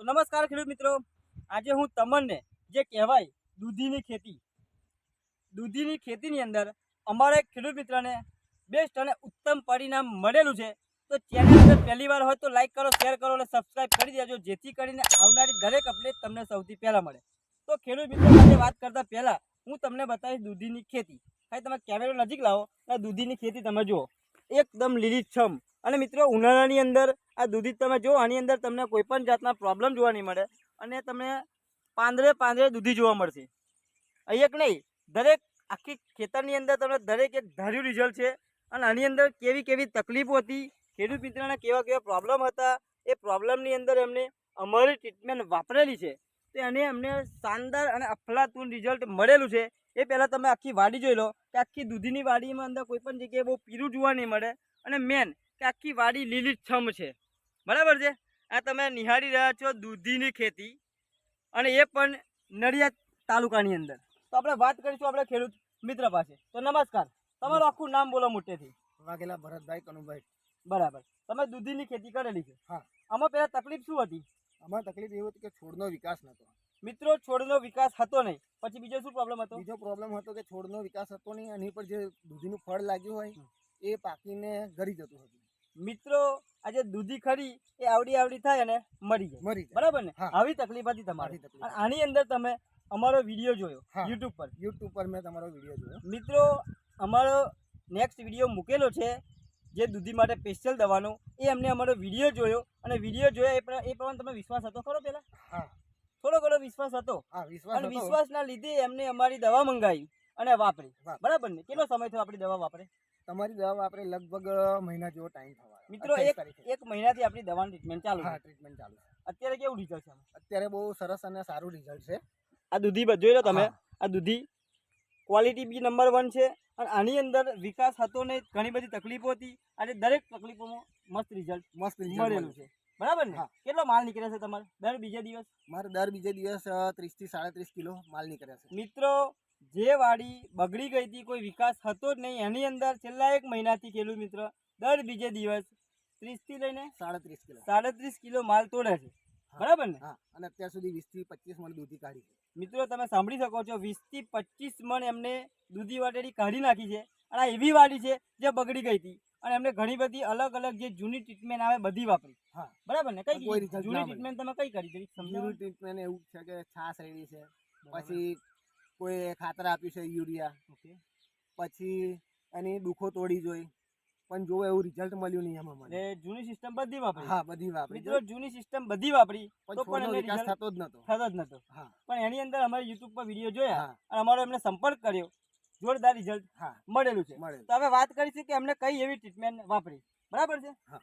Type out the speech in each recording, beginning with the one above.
તો નમસ્કાર ખેડૂત મિત્રો. આજે હું તમને જે કહેવાય દૂધીની ખેતી, દૂધીની ખેતીની અંદર અમારા એક ખેડૂત મિત્રને બેસ્ટ અને ઉત્તમ પરિણામ મળેલું છે. તો ચેનલ અંદર પહેલી હોય તો લાઈક કરો શેર કરો અને સબસ્ક્રાઈબ કરી દેજો, જેથી કરીને આવનારી દરેક અપડેટ તમને સૌથી પહેલાં મળે. તો ખેડૂત મિત્રો સાથે વાત કરતાં પહેલાં હું તમને બતાવીશ દૂધીની ખેતી. ખાલી તમે કેમેરો નજીક લાવો. અને દૂધીની ખેતી તમે જુઓ. એકદમ લીલીછમ. અને મિત્રો, ઉનાળાની અંદર આ દૂધી તમે જુઓ, આની અંદર તમને કોઈ પણ જાતના પ્રોબ્લેમ જોવા નહીં મળે. અને તમને પાંદરે પાંદરે દૂધી જોવા મળશે. અહીં એક નહીં, દરેક આખી ખેતરની અંદર તમને દરેક એક ધાર્યું રિઝલ્ટ છે. અને આની અંદર કેવી કેવી તકલીફો હતી, ખેડૂત મિત્રોને કેવા કેવા પ્રોબ્લેમ હતા, એ પ્રોબ્લેમની અંદર એમને અમારી ટ્રીટમેન્ટ વાપરેલી છે. તો એને અમને શાનદાર અને અફલાતુન રિઝલ્ટ મળેલું છે. એ પહેલાં તમે આખી વાડી જોઈ લો, કે આખી દૂધીની વાડીમાં અંદર કોઈ પણ જગ્યાએ બહુ પીરું જોવા નહીં મળે. અને મેન કે આખી વાડી લીલીછમ છે. બરાબર છે? આ તમે નિહાળી રહ્યા છો દૂધીની ખેતી અને એ પણ નડિયાદ તાલુકાની અંદર. તો આપણે વાત કરીશું આપણે ખેડૂત મિત્ર પાસે. તો નમસ્કાર. તમારું આખું નામ બોલો મોટેથી. વાઘેલા ભરતભાઈ કનુભાઈ. બરાબર. તમે દૂધીની ખેતી કરેલી છે. હા. આમાં પહેલાં તકલીફ શું હતી? આમાં તકલીફ એવું હતી કે છોડનો વિકાસ નહોતો મિત્રો છોડનો વિકાસ હતો નહીં. પછી બીજો શું પ્રોબ્લેમ હતો? બીજો પ્રોબ્લેમ હતો કે છોડનો વિકાસ હતો નહીં એની પર જે દૂધીનું ફળ લાગ્યું હોય એ પાકીને ગરી જતું હતું. મિત્રો આજે દૂધી ખરી એ આવડી આવડી થાય અને મરી જાય. મરી જાય. બરાબર ને? આવી તકલીફ હતી તમારી. આની અંદર તમે અમારો વીડિયો જોયો યુટ્યુબ પર. યુટ્યુબ પર મેં તમારો વીડિયો જોયો. મિત્રો અમારો નેક્સ્ટ વીડિયો મૂકેલો છે જે દૂધી માટે સ્પેશિયલ દવાનો એ અમને અમારો વીડિયો જોયો અને વીડિયો જોયો એ પણ એ પ્રમાણે તમે વિશ્વાસ હતો ખરો પેલા? થોડો ઘણો વિશ્વાસ હતો. અને વિશ્વાસના લીધે એમને અમારી દવા મંગાવી અને વાપરી. વાપરી. બરાબર ને? કેટલો સમય થયો આપણી દવા વાપરે? તમારી દવા વાપરે લગભગ મહિના જેવો ટાઈમ થવા મિત્રો એક એક મહિનાથી આપણી દવાની ટ્રીટમેન્ટ ચાલુ હા છે. ટ્રીટમેન્ટ ચાલુ છે. અત્યારે કેવું રિઝલ્ટ છે? અત્યારે બહુ સરસ અને સારું રિઝલ્ટ છે. આ દૂધી જોઈ લો તમે. આ દૂધી ક્વોલિટી બી નંબર વન છે અને આની અંદર વિકાસ હતો ને ઘણી બધી તકલીફો હતી. અને દરેક તકલીફોમાં મસ્ત રિઝલ્ટ મસ્ત મળેલું છે. બરાબર ને? કેટલો માલ નીકળે છે તમારે? દર બીજા દિવસ? મારે દર બીજે દિવસ ત્રીસથી સાડત્રીસ કિલો માલ નીકળે છે. મિત્રો જે વાડી બગડી ગઈ હતી કોઈ વિકાસ હતો જ નહીં. એની અંદર છેલ્લા એક મહિનાથી ખેડૂત મિત્ર દર બીજે દિવસ ત્રીસથી લઈને સાડત્રીસ કિલો. સાડત્રીસ કિલો માલ તોડે છે. બરાબર ને? હા અને અત્યાર સુધી વીસથી પચીસ મણ દૂધી કાઢી છે. મિત્રો તમે સાંભળી શકો છો વીસથી પચીસ મણ એમને દૂધી વાટેડી કાઢી નાખી છે. અને આ એવી વાડી છે જે બગડી ગઈ હતી. અને એમને ઘણી બધી અલગ અલગ જે જૂની ટ્રીટમેન્ટ આવે બધી વાપરી. હા. બરાબર ને? કઈ કોઈ જૂની ટ્રીટમેન્ટ તમે કઈ કરી સમજાવો ટ્રીટમેન્ટ એવું છે કે છાસ રેડી છે. પછી કોઈ ખાતર આપ્યું છે યુરિયા. ઓકે. પછી એની દુખો તોડી જોઈ. પણ જોવો એવું રિઝલ્ટ મળ્યું નહીં એમાં મને. જૂની સિસ્ટમ બધી વાપરી. હા બધી વાપરી. મિત્રો જૂની સિસ્ટમ બધી વાપરી તો પણ એનો વિકાસ થતો જ નતો. થતો જ નતો. હા. પણ એની અંદર અમારે યુટ્યુબ પર વીડિયો જોયા અને અમારો એમને સંપર્ક કર્યો. જોરદાર રિઝલ્ટ હા. મળેલું છે. તો હવે વાત કરીશું કે એમને કઈ એવી ટ્રીટમેન્ટ વાપરી. બરાબર છે? હા.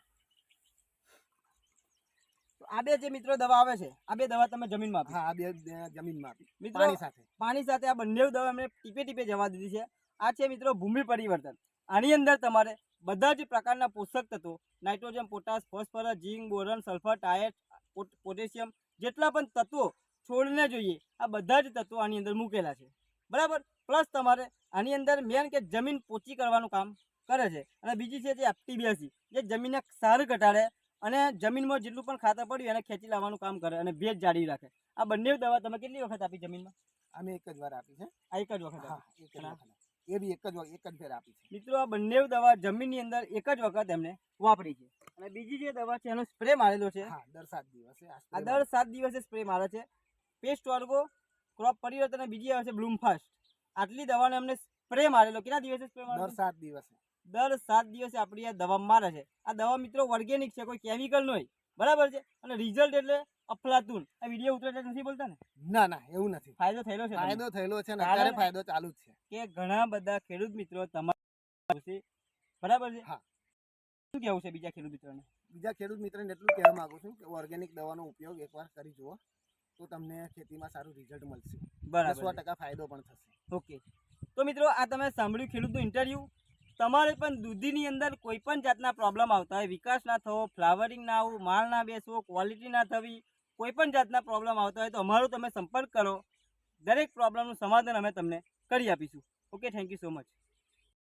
તો આ બે જે મિત્રો દવા આવે છે આ બે દવા તમે જમીનમાં આપી. હા આ બે બે જમીનમાં આપી. મિત્રો પાણી સાથે. પાણી સાથે આ બંને દવા અમે ટીપે ટીપે જવા દીધી છે. આ છે મિત્રો ભૂમિ પરિવર્તન. આની અંદર તમારે બધા જ પ્રકારના પોષક તત્વો nitrogen potash phosphorus zinc boron sulphur tyre potassium જેટલા પણ તત્વો છોડને જોઈએ આ બધા જ તત્વો આની અંદર મૂકેલા છે. બરાબર? પ્લસ તમારે આની અંદર મેન કે જમીન પોચી કરવાનું કામ કરે છે. અને બીજી છે જે એફટીબીએસી. જે જમીનને સાર ઘટાડે અને જમીનમાં જેટલું પણ ખાતર પડ્યું એને ખેંચી લાવવાનું કામ કરે અને ભેજ જાળવી રાખે. આ બંને દવા તમે કેટલી વખત આપી જમીનમાં? અમે એક જ વાર આપી છે. આ એક જ વખત એક જ વખત એ બી એક જ એક જ ફેર આપી છે. મિત્રો આ બંને દવા જમીનની અંદર એક જ વખત એમને વાપરી છે. અને બીજી જે દવા છે એનો સ્પ્રે મારેલો છે. હા દર સાત દિવસે આ દર સાત દિવસે સ્પ્રે મારે છે. પેસ્ટ વર્ગો ક્રોપ પરિવર્તન અને બીજી આવે છે બ્લૂમ ફાસ્ટ આટલી દવાનો એમને સ્પ્રે મારેલો. કેટલા દિવસે સ્પ્રે દર સાત દિવસે. દર સાત દિવસે આપણી આ દવા મારે છે. આ દવા મિત્રો ઓર્ગેનિક છે કોઈ કેમિકલ નહીં બરાબર છે? અને રિઝલ્ટ એટલે અફલાતુન. આ વીડિયો ઉતરે નથી બોલતા ને? ના ના એવું નથી. ફાયદો થયેલો છે ફાયદો થયેલો છે ને અત્યારે ફાયદો ચાલુ જ છે. કે ઘણા બધા ખેડૂત મિત્રો તમારા બરાબર છે? હા. શું કેવું છે બીજા ખેડૂત મિત્રોને? બીજા ખેડૂત મિત્રને એટલું કહેવા માંગુ છું કે ઓર્ગેનિક દવાનો ઉપયોગ એકવાર કરી જુઓ તો તમને ખેતીમાં સારું રિઝલ્ટ મળશે. બરાબર સો ટકા ફાયદો પણ થશે. ઓકે. તો મિત્રો આ તમે સાંભળ્યું ખેડૂતનું ઇન્ટરવ્યૂ તમારે પણ દૂધીની અંદર કોઈ પણ જાતના પ્રોબ્લેમ આવતા હોય, વિકાસ ના થવો ફ્લાવરિંગ ના આવવું માળ ના બેસવો ક્વોલિટી ના થવી, કોઈ પણ જાતના પ્રોબ્લેમ આવતા હોય તો અમારો તમે સંપર્ક કરો. દરેક પ્રોબ્લેમનું સમાધાન અમે તમને કરી આપીશું. Okay thank you so much